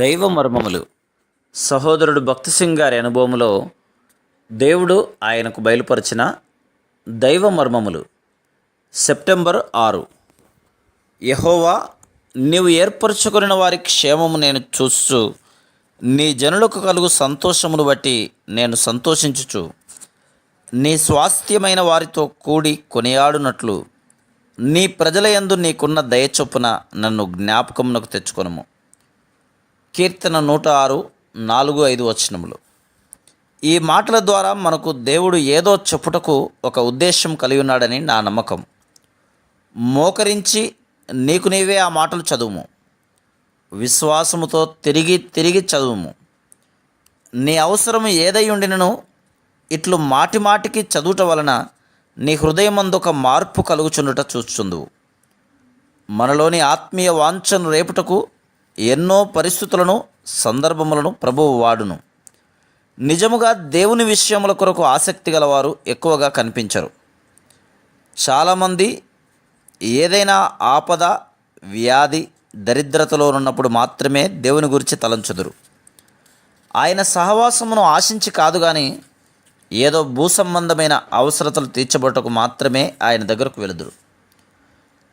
దైవ మర్మములు. సహోదరుడు భక్తి సింగ్ గారి అనుభవంలో దేవుడు ఆయనకు బయలుపరిచిన దైవ మర్మములు. సెప్టెంబర్ ఆరు. యహోవా నీవు ఏర్పరచుకున్న వారి క్షేమము నేను చూస్తూ నీ జనులకు కలుగు సంతోషమును బట్టి నేను సంతోషించుచు నీ స్వాస్థ్యమైన వారితో కూడి కొనియాడునట్లు నీ ప్రజల యందు నీకున్న దయ చొప్పున నన్ను జ్ఞాపకమునకు తెచ్చుకొనుము. కీర్తన నూట ఆరు నాలుగు ఐదు వచనములు. ఈ మాటల ద్వారా మనకు దేవుడు ఏదో చెప్పుటకు ఒక ఉద్దేశం కలిగి ఉన్నాడని నా నమ్మకం. మోకరించి నీకు నీవే ఆ మాటలు చదువుము. విశ్వాసముతో తిరిగి తిరిగి చదువుము. నీ అవసరం ఏదై ఉండినను ఇట్లు మాటి మాటికి చదువుట వలన నీ హృదయమందు ఒక మార్పు కలుగుచుండుట చూచుందువు. మనలోని ఆత్మీయ వాంఛను రేపుటకు ఎన్నో పరిస్థితులను సందర్భములను ప్రభువు వాడును. నిజముగా దేవుని విషయముల కొరకు ఆసక్తి గలవారు ఎక్కువగా కనిపించరు. చాలామంది ఏదైనా ఆపద వ్యాధి దరిద్రతలో ఉన్నప్పుడు మాత్రమే దేవుని గురించి తలంచుదురు. ఆయన సహవాసమును ఆశించి కాదు కానీ ఏదో భూసంబంధమైన అవసరతలు తీర్చబడటకు మాత్రమే ఆయన దగ్గరకు వెలుదురు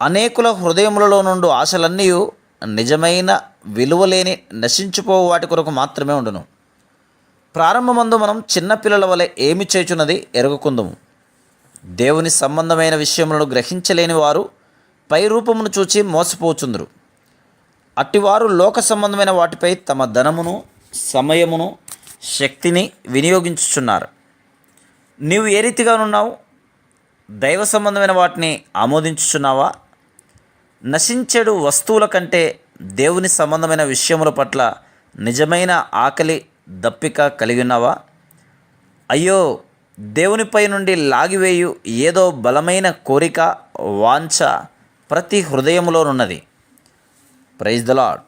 అనేకుల హృదయములలో నుండి ఆశలన్నీ నిజమైన విలువలేని నశించిపో వాటి కొరకు మాత్రమే ఉండును. ప్రారంభమందు మనం చిన్నపిల్లల వలె ఏమి చేచున్నది ఎరుగుకుందము. దేవుని సంబంధమైన విషయములను గ్రహించలేని వారు పై రూపమును చూచి మోసపోచుందరు. అట్టివారు లోక సంబంధమైన వాటిపై తమ ధనమును సమయమును శక్తిని వినియోగించుచున్నారు. నీవు ఏ రీతిగా ఉన్నావు దైవ సంబంధమైన వాటిని ఆమోదించుచున్నావా? నశించెడు వస్తువుల కంటే దేవుని సంబంధమైన విషయముల పట్ల నిజమైన ఆకలి దప్పిక కలిగి ఉన్నావా అయ్యో దేవునిపై నుండి లాగివేయు ఏదో బలమైన కోరిక వాంఛ ప్రతి హృదయములోనున్నది. Praise the lord